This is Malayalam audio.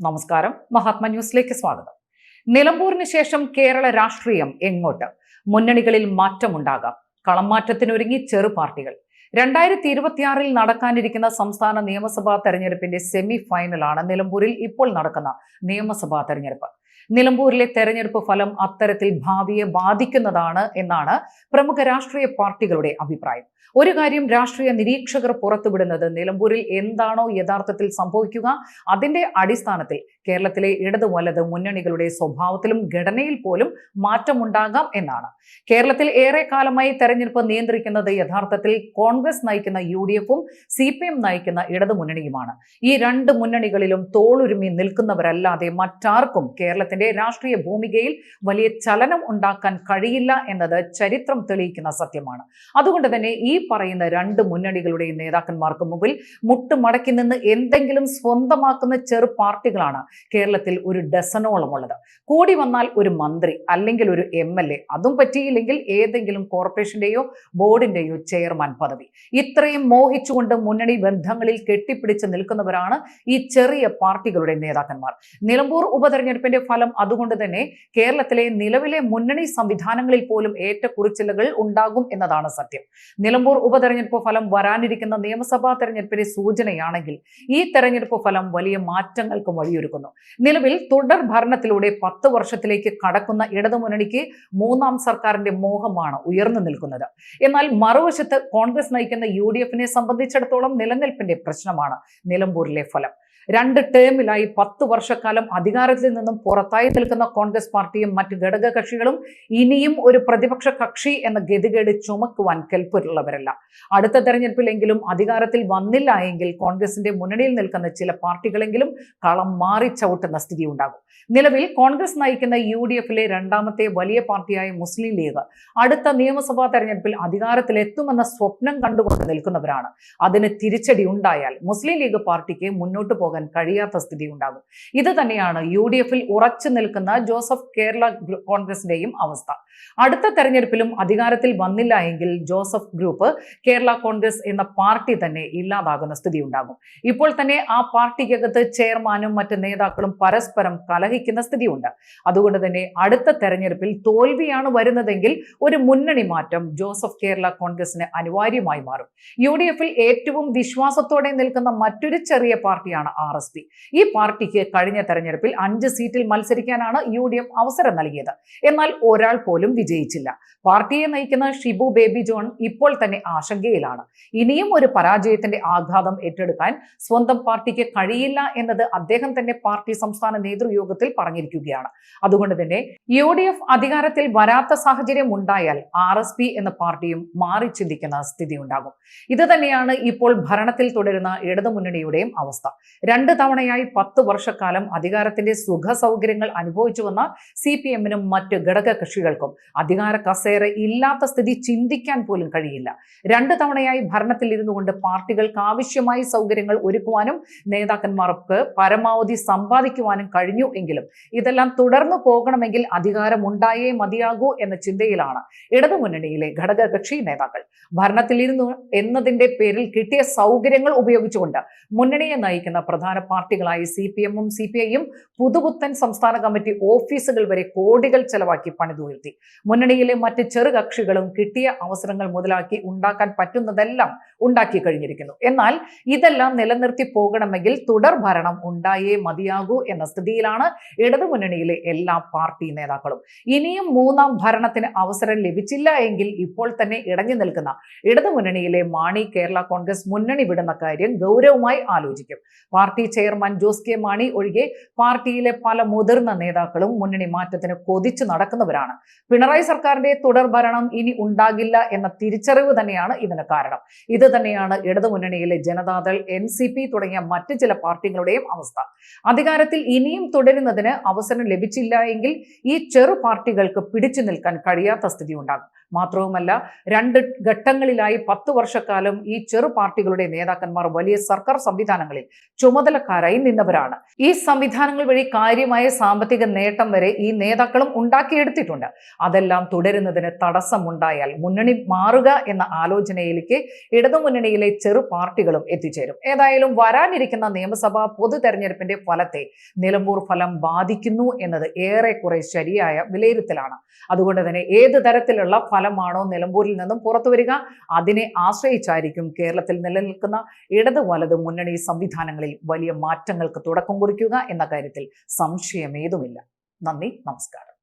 നമസ്കാരം. മഹാത്മ ന്യൂസിലേക്ക് സ്വാഗതം. നിലമ്പൂരിന് ശേഷം കേരള രാഷ്ട്രീയം എങ്ങോട്ട്? മുന്നണികളിൽ മാറ്റമുണ്ടാകാം. കളംമാറ്റത്തിനൊരുങ്ങി ചെറു പാർട്ടികൾ. രണ്ടായിരത്തി ഇരുപത്തിയാറിൽ നടക്കാനിരിക്കുന്ന സംസ്ഥാന നിയമസഭാ തെരഞ്ഞെടുപ്പിന്റെ സെമി ഫൈനലാണ് നിലമ്പൂരിൽ ഇപ്പോൾ നടക്കുന്ന നിയമസഭാ തെരഞ്ഞെടുപ്പ്. നിലമ്പൂരിലെ തെരഞ്ഞെടുപ്പ് ഫലം അത്തരത്തിൽ ഭാവിയെ ബാധിക്കുന്നതാണ് എന്നാണ് പ്രമുഖ രാഷ്ട്രീയ പാർട്ടികളുടെ അഭിപ്രായം. ഒരു കാര്യം രാഷ്ട്രീയ നിരീക്ഷകർ പുറത്തുവിടുന്നത് നിലമ്പൂരിൽ എന്താണോ യഥാർത്ഥത്തിൽ സംഭവിക്കുക അതിന്റെ അടിസ്ഥാനത്തിൽ കേരളത്തിലെ ഇടതു വലത് മുന്നണികളുടെ സ്വഭാവത്തിലും ഘടനയിൽ പോലും മാറ്റമുണ്ടാകാം എന്നാണ്. കേരളത്തിൽ ഏറെ കാലമായി തെരഞ്ഞെടുപ്പ് നിയന്ത്രിക്കുന്നത് യഥാർത്ഥത്തിൽ കോൺഗ്രസ് നയിക്കുന്ന യു ഡി എഫും സി പി എം നയിക്കുന്ന ഇടതു മുന്നണിയുമാണ്. ഈ രണ്ട് മുന്നണികളിലും തോളുരുമി നിൽക്കുന്നവരല്ലാതെ മറ്റാർക്കും കേരളത്തിന്റെ രാഷ്ട്രീയ ഭൂമികയിൽ വലിയ ചലനം ഉണ്ടാക്കാൻ കഴിയില്ല എന്നത് ചരിത്രം തെളിയിക്കുന്ന സത്യമാണ്. അതുകൊണ്ട് തന്നെ ഈ പറയുന്ന രണ്ട് മുന്നണികളുടെയും നേതാക്കന്മാർക്ക് മുമ്പിൽ മുട്ടുമടക്കി നിന്ന് എന്തെങ്കിലും സ്വന്തമാക്കുന്ന ചെറു പാർട്ടികളാണ് കേരളത്തിൽ ഒരു ഡസനോളം ഉള്ളത് കൂടി വന്നാൽ ഒരു മന്ത്രി അല്ലെങ്കിൽ ഒരു എം എൽ എ അതും പറ്റിയില്ലെങ്കിൽ ഏതെങ്കിലും കോർപ്പറേഷന്റെയോ ബോർഡിന്റെയോ ചെയർമാൻ പദവി. ഇത്രയും മോഹിച്ചുകൊണ്ട് മുന്നണി ബന്ധങ്ങളിൽ കെട്ടിപ്പിടിച്ച് നിൽക്കുന്നവരാണ് ഈ ചെറിയ പാർട്ടികളുടെ നേതാക്കന്മാർ. നിലമ്പൂർ ഉപതെരഞ്ഞെടുപ്പിന്റെ ഫലം അതുകൊണ്ട് തന്നെ കേരളത്തിലെ നിലവിലെ മുന്നണി സംവിധാനങ്ങളിൽ പോലും ഏറ്റക്കുറിച്ചിലുകൾ ഉണ്ടാകും എന്നതാണ് സത്യം. നിലമ്പൂർ ഉപതെരഞ്ഞെടുപ്പ് ഫലം വരാനിരിക്കുന്ന നിയമസഭാ തെരഞ്ഞെടുപ്പിന്റെ സൂചനയാണെങ്കിൽ ഈ തെരഞ്ഞെടുപ്പ് ഫലം വലിയ മാറ്റങ്ങൾക്കും വഴിയൊരുക്കുന്നു. നിലവിൽ തുടർ ഭരണത്തിലൂടെ പത്ത് വർഷത്തിലേക്ക് കടക്കുന്ന ഇടതുമുന്നണിക്ക് മൂന്നാം സർക്കാരിന്റെ മോഹമാണ് ഉയർന്നു നിൽക്കുന്നത്. എന്നാൽ മറുവശത്ത് കോൺഗ്രസ് നയിക്കുന്ന യു ഡി എഫിനെ സംബന്ധിച്ചിടത്തോളം നിലനിൽപ്പിന്റെ പ്രശ്നമാണ് നിലമ്പൂരിലെ ഫലം. രണ്ട് ടേമിലായി പത്ത് വർഷക്കാലം അധികാരത്തിൽ നിന്നും പുറത്തായി നിൽക്കുന്ന കോൺഗ്രസ് പാർട്ടിയും മറ്റ് ഘടക കക്ഷികളും ഇനിയും ഒരു പ്രതിപക്ഷ കക്ഷി എന്ന ഗതികേട് ചുമക്കുവാൻ കെൽപ്പുള്ളവരല്ല അടുത്ത തെരഞ്ഞെടുപ്പിലെങ്കിലും അധികാരത്തിൽ വന്നില്ല എങ്കിൽ കോൺഗ്രസിന്റെ മുന്നണിയിൽ നിൽക്കുന്ന ചില പാർട്ടികളെങ്കിലും കളം മാറി ചവിട്ടുന്ന സ്ഥിതി ഉണ്ടാകും നിലവിൽ കോൺഗ്രസ് നയിക്കുന്ന യു ഡി എഫിലെ രണ്ടാമത്തെ വലിയ പാർട്ടിയായ മുസ്ലിം ലീഗ് അടുത്ത നിയമസഭാ തെരഞ്ഞെടുപ്പിൽ അധികാരത്തിലെത്തുമെന്ന സ്വപ്നം കണ്ടുകൊണ്ട് നിൽക്കുന്നവരാണ്. അതിന് തിരിച്ചടി ഉണ്ടായാൽ മുസ്ലിം ലീഗ് പാർട്ടിക്ക് മുന്നോട്ട് പോകാൻ കഴിയാത്ത സ്ഥിതി ഉണ്ടാകും. ഇത് തന്നെയാണ് യു ഡി എഫിൽ ഉറച്ചു നിൽക്കുന്ന ജോസഫ് കേരള ഗ്രൂ- കോൺഗ്രസിന്റെയും അവസ്ഥ. അടുത്ത തെരഞ്ഞെടുപ്പിലും അധികാരത്തിൽ വന്നില്ല എങ്കിൽ ജോസഫ് ഗ്രൂപ്പ് കേരള കോൺഗ്രസ് എന്ന പാർട്ടി തന്നെ ഇല്ലാതാകുന്ന സ്ഥിതി ഉണ്ടാകും. ഇപ്പോൾ തന്നെ ആ പാർട്ടിക്കകത്ത് ചെയർമാനും മറ്റ് നേതാക്കളും പരസ്പരം കലഹിക്കുന്ന സ്ഥിതിയുണ്ട് അതുകൊണ്ട് തന്നെ അടുത്ത തെരഞ്ഞെടുപ്പിൽ തോൽവിയാണ് വരുന്നതെങ്കിൽ ഒരു മുന്നണി മാറ്റം ജോസഫ് കേരള കോൺഗ്രസിന് അനിവാര്യമായി മാറും. യു ഡി എഫിൽ ഏറ്റവും വിശ്വാസത്തോടെ നിൽക്കുന്ന മറ്റൊരു ചെറിയ പാർട്ടിയാണ് ആർ എസ് പി. ഈ പാർട്ടിക്ക് കഴിഞ്ഞ തെരഞ്ഞെടുപ്പിൽ അഞ്ച് സീറ്റിൽ മത്സരിക്കാനാണ് യു ഡി എഫ് അവസരം നൽകിയത്. എന്നാൽ ഒരാൾ പോലും വിജയിച്ചില്ല. പാർട്ടിയെ നയിക്കുന്ന ഷിബു ബേബി ജോൺ ഇപ്പോൾ തന്നെ ആശങ്കയിലാണ്. ഇനിയും ഒരു പരാജയത്തിന്റെ ആഘാതം ഏറ്റെടുക്കാൻ സ്വന്തം പാർട്ടിക്ക് കഴിയില്ല എന്നത് അദ്ദേഹം തന്നെ പാർട്ടി സംസ്ഥാന നേതൃയോഗത്തിൽ പറഞ്ഞിരിക്കുകയാണ്. അതുകൊണ്ട് തന്നെ യു ഡി എഫ് അധികാരത്തിൽ വരാത്ത സാഹചര്യം ഉണ്ടായാൽ ആർ എസ് പി എന്ന പാർട്ടിയും മാറി ചിന്തിക്കുന്ന സ്ഥിതി ഉണ്ടാകും ഇത് തന്നെയാണ് ഇപ്പോൾ ഭരണത്തിൽ തുടരുന്ന ഇടതുമുന്നണിയുടെയും അവസ്ഥ. രണ്ട് തവണയായി പത്ത് വർഷക്കാലം അധികാരത്തിന്റെ സുഖ സൗകര്യങ്ങൾ അനുഭവിച്ചു വന്ന സി പി എമ്മിനും മറ്റ് ഘടക കക്ഷികൾക്കും അധികാര കസേര ഇല്ലാത്ത സ്ഥിതി ചിന്തിക്കാൻ പോലും കഴിയില്ല. രണ്ട് തവണയായി ഭരണത്തിൽ ഇരുന്നു കൊണ്ട് പാർട്ടികൾക്ക് ആവശ്യമായ സൗകര്യങ്ങൾ ഒരുക്കുവാനും നേതാക്കന്മാർക്ക് പരമാവധി സമ്പാദിക്കുവാനും കഴിഞ്ഞു എങ്കിലും ഇതെല്ലാം തുടർന്നു പോകണമെങ്കിൽ അധികാരം ഉണ്ടായേ മതിയാകൂ എന്ന ചിന്തയിലാണ് ഇടതുമുന്നണിയിലെ ഘടകകക്ഷി നേതാക്കൾ. ഭരണത്തിലിരുന്നു എന്നതിന്റെ പേരിൽ കിട്ടിയ സൗകര്യങ്ങൾ ഉപയോഗിച്ചുകൊണ്ട് മുന്നണിയെ നയിക്കുന്ന പ്രധാന പാർട്ടികളായി സി പി എമ്മും സി പി ഐയും പുതുപുത്തൻ സംസ്ഥാന കമ്മിറ്റി ഓഫീസുകൾ വരെ കോടികൾ ചെലവാക്കി പണിതുയർത്തി. മുന്നണിയിലെ മറ്റ് ചെറുകക്ഷികളും കിട്ടിയ അവസരങ്ങൾ മുതലാക്കി ഉണ്ടാക്കാൻ പറ്റുന്നതെല്ലാം ഉണ്ടാക്കി കഴിഞ്ഞിരിക്കുന്നു. എന്നാൽ ഇതെല്ലാം നിലനിർത്തി പോകണമെങ്കിൽ തുടർ ഭരണം ഉണ്ടായേ മതിയാകൂ എന്ന സ്ഥിതിയിലാണ് ഇടതുമുന്നണിയിലെ എല്ലാ പാർട്ടി നേതാക്കളും. ഇനിയും മൂന്നാം ഭരണത്തിന് അവസരം ലഭിച്ചില്ല എങ്കിൽ ഇപ്പോൾ തന്നെ ഇടഞ്ഞു നിൽക്കുന്ന ഇടതുമുന്നണിയിലെ മാണി കേരള കോൺഗ്രസ് മുന്നണി വിടുന്ന കാര്യം ഗൗരവമായി ആലോചിക്കും. Party chairman Jose K Mani ഒഴികെ പാർട്ടിയിലെ പല മുതിർന്ന നേതാക്കളും മുന്നണി മാറ്റത്തിന് കൊതിച്ചു നടക്കുന്നവരാണ്. പിണറായി സർക്കാരിന്റെ തുടർ ഭരണം ഇനി ഉണ്ടാകില്ല എന്ന തിരിച്ചറിവ് തന്നെയാണ് ഇതിന് കാരണം. ഇത് തന്നെയാണ് ഇടതുമുന്നണിയിലെ ജനതാദൾ എൻ സി പി തുടങ്ങിയ മറ്റ് ചില പാർട്ടികളുടെയും അവസ്ഥ. അധികാരത്തിൽ ഇനിയും തുടരുന്നതിന് അവസരം ലഭിച്ചില്ല എങ്കിൽ ഈ ചെറു പാർട്ടികൾക്ക് പിടിച്ചു നിൽക്കാൻ കഴിയാത്ത സ്ഥിതി ഉണ്ടാകും മാത്രവുമല്ല രണ്ട് ഘട്ടങ്ങളിലായി പത്ത് വർഷക്കാലം ഈ ചെറു പാർട്ടികളുടെ നേതാക്കന്മാർ വലിയ സർക്കാർ സംവിധാനങ്ങളിൽ ചുമതലക്കാരായി നിന്നവരാണ്. ഈ സംവിധാനങ്ങൾ വഴി കാര്യമായ സാമ്പത്തിക നേട്ടം വരെ ഈ നേതാക്കളും ഉണ്ടാക്കിയെടുത്തിട്ടുണ്ട്. അതെല്ലാം തുടരുന്നതിന് തടസ്സമുണ്ടായാൽ മുന്നണി മാറുക എന്ന ആലോചനയിലേക്ക് ഇടതുമുന്നണിയിലെ ചെറു പാർട്ടികളും എത്തിച്ചേരും. ഏതായാലും വരാനിരിക്കുന്ന നിയമസഭാ പൊതു തെരഞ്ഞെടുപ്പിന്റെ ഫലത്തെ നിലമ്പൂർ ഫലം ബാധിക്കുന്നു എന്നത് ഏറെക്കുറെ ശരിയായ വിലയിരുത്തലാണ്. അതുകൊണ്ട് തന്നെ ഏത് തരത്തിലുള്ള ഫലമാണോ നിലമ്പൂരിൽ നിന്നും പുറത്തു വരിക? അതിനെ ആശ്രയിച്ചായിരിക്കും കേരളത്തിൽ നിലനിൽക്കുന്ന ഇടത് വലത് മുന്നണി സംവിധാനങ്ങളിൽ വലിയ മാറ്റങ്ങൾക്ക് തുടക്കം കുറിക്കുക എന്ന കാര്യത്തിൽ സംശയമേതുമില്ല. നന്ദി നമസ്കാരം.